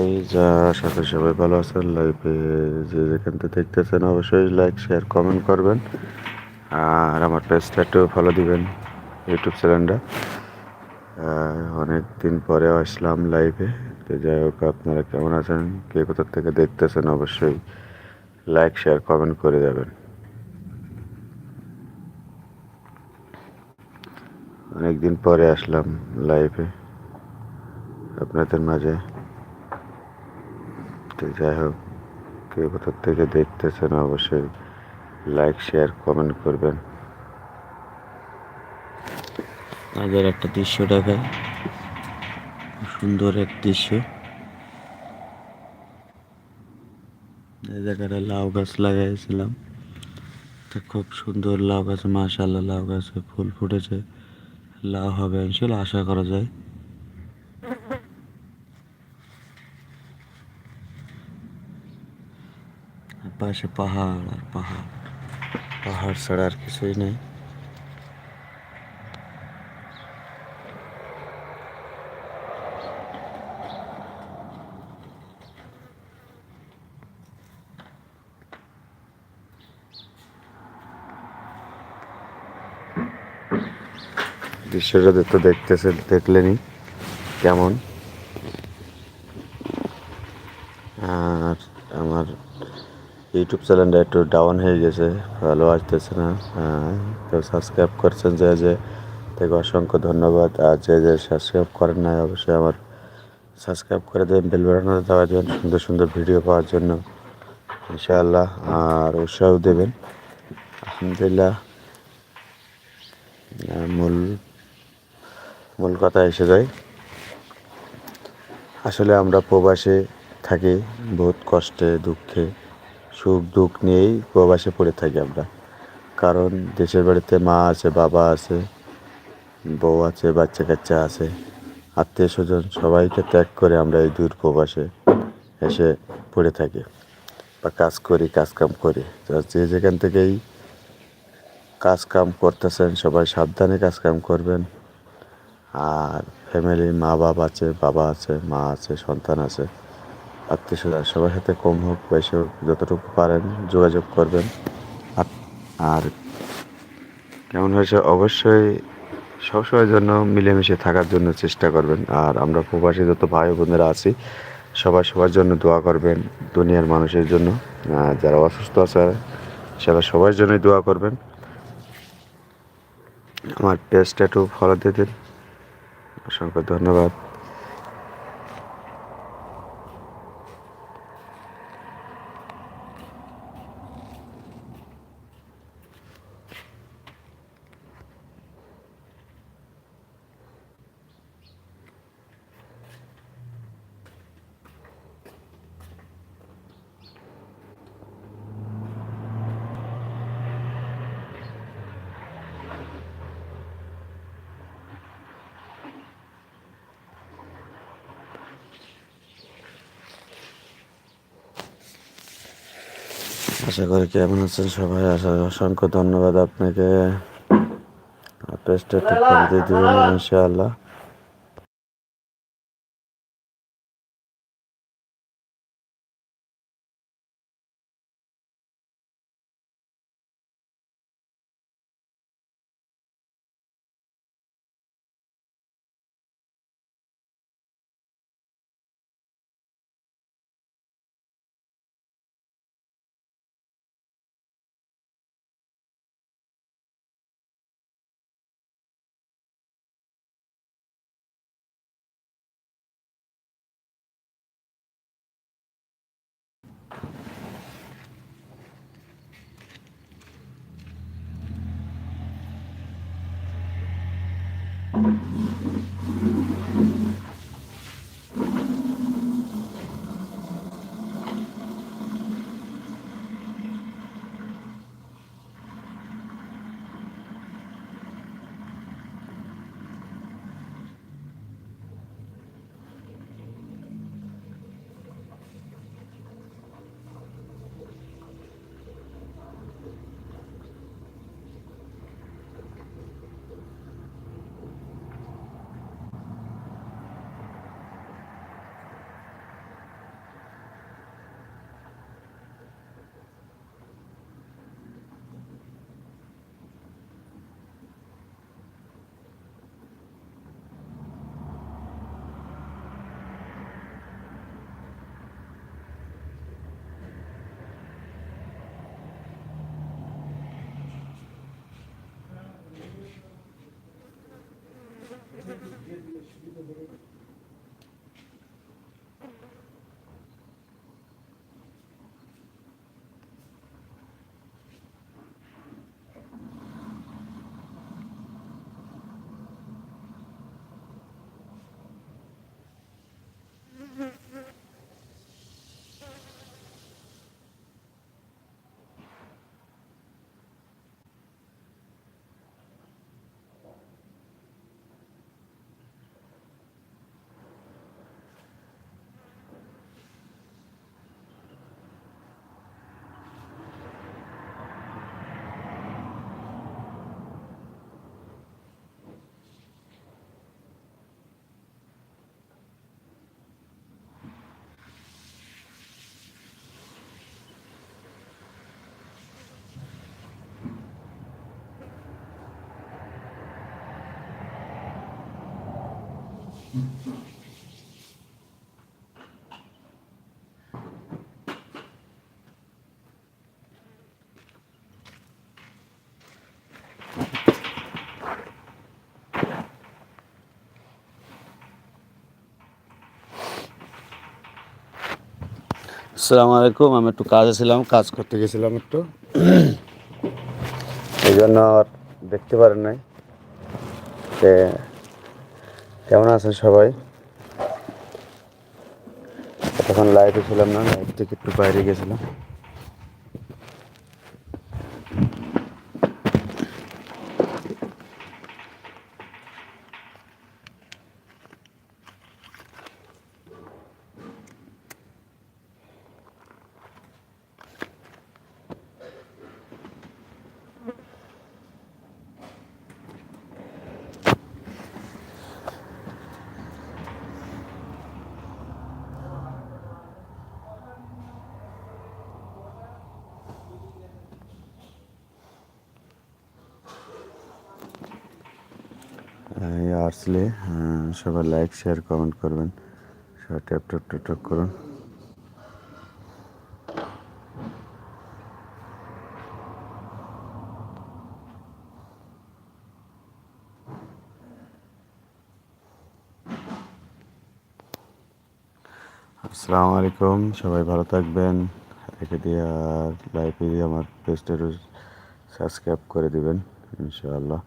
সবাই, যা আশা করি সবাই ভালো আছেন। লাইভে যে যেখান থেকে দেখতেছেন অবশ্যই লাইক শেয়ার কমেন্ট করবেন। আর আমার পেজটা একটু ফলো দিবেন ইউটিউব চ্যানেলটা। অনেক দিন পরে আসলাম লাইভে তো যাই হোক, আপনারা কেমন আছেন? কে কোথার থেকে দেখতেছেন? অবশ্যই লাইক শেয়ার কমেন্ট করে যাবেন। অনেক দিন পরে আসলাম লাইভে আপনাদের মাঝে। তো যাই হোক, কেউ কোথার থেকে দেখতেছেন অবশ্যই লাইক শেয়ার কমেন্ট করবেন। আগের একটা দৃশ্য দেখায় সুন্দর এক দৃশ্য। জায়গাটা লাউ গাছ লাগাইছিলাম। তা খুব সুন্দর লাউ গাছ মাশাল্লাহ লাউ গাছে ফুল ফুটেছে। লাউ হবে ইনশাল্লাহ আশা করা যায় আর পাশে পাহাড় আর পাহাড়। পাহাড় ছাড়া আর কিছুই নেই। দৃশ্যটা তো দেখতেছেন দেখলেনি কেমন আর আমার ইউটিউব চ্যানেলটা একটু ডাউন হয়ে গেছে ভালো আসতেছে না হ্যাঁ, তো সাবস্ক্রাইব করছেন যে যে থেকে অসংখ্য ধন্যবাদ আর যে যে সাবস্ক্রাইব করেন না অবশ্যই আমার সাবস্ক্রাইব করে দেবেন বেল দেওয়ার জন্য সুন্দর সুন্দর ভিডিও পাওয়ার জন্য ইনশাআল্লাহ আর উৎসাহ দেবেন। আলহামদুলিল্লাহ মূল মূল কথা এসে যায়। আসলে আমরা প্রবাসে থাকি বহুত কষ্টে দুঃখে সুখ দুঃখ নিয়েই প্রবাসে পড়ে থাকি আমরা। কারণ দেশের বাড়িতে মা আছে, বাবা আছে, বউ আছে, বাচ্চা কাচ্চা আছে আত্মীয় স্বজন সবাইকে ত্যাগ করে আমরা এই দূর প্রবাসে এসে পড়ে থাকি বা কাজ করি, কাজ কাম করি। যে যেখান থেকেই কাজ কাম করতেছেন, সবাই সাবধানে কাজ কাম করবেন। আর ফ্যামিলি মা বাবা আছে বাবা আছে, মা আছে, সন্তান আছে। আত্মীয় স্বজন সবার সাথে কম হোক, বেশি হোক, যতটুকু পারেন যোগাযোগ করবেন। আর- কেমন হয়েছে? অবশ্যই সবসময়ের জন্য মিলেমিশে থাকার জন্য চেষ্টা করবেন। আর আমরা প্রবাসী যত ভাই বোনেরা আছি, সবাই সবার জন্য দোয়া করবেন দুনিয়ার মানুষের জন্য। যারা অসুস্থ আছে সেটা সবার জন্যই দোয়া করবেন। আমার পেজটা একটু ফলো দিয়ে দিন। অসংখ্য ধন্যবাদ। আশা করি কেমন আছেন সবাই? আসার অসংখ্য ধন্যবাদ আপনাকে। আল্লাহ দিয়ে দেবেন ইনশাআল্লাহ। Thank you. よろしくお願いします。আসসালামু আলাইকুম, আমি একটু কাজে ছিলাম, কাজ করতে গেছিলাম একটু। এই জন্য আর দেখতে পারেন নাই তে কেমন আছেন সবাই? তখন লাইভে ছিলাম না লাইভ থেকে একটু বাইরে গেছিলাম এই আসলে সবাই লাইক শেয়ার কমেন্ট করবেন। সবাই ট্যাপ ট্যাপ ট্যাপ ট্যাপ করুন। আসসালামু আলাইকুম, সবাই ভালো থাকবেন। রেখে দিয়ে আর লাইভে আমার পেজটা সাবস্ক্রাইব করে দিবেন, ইনশাআল্লাহ।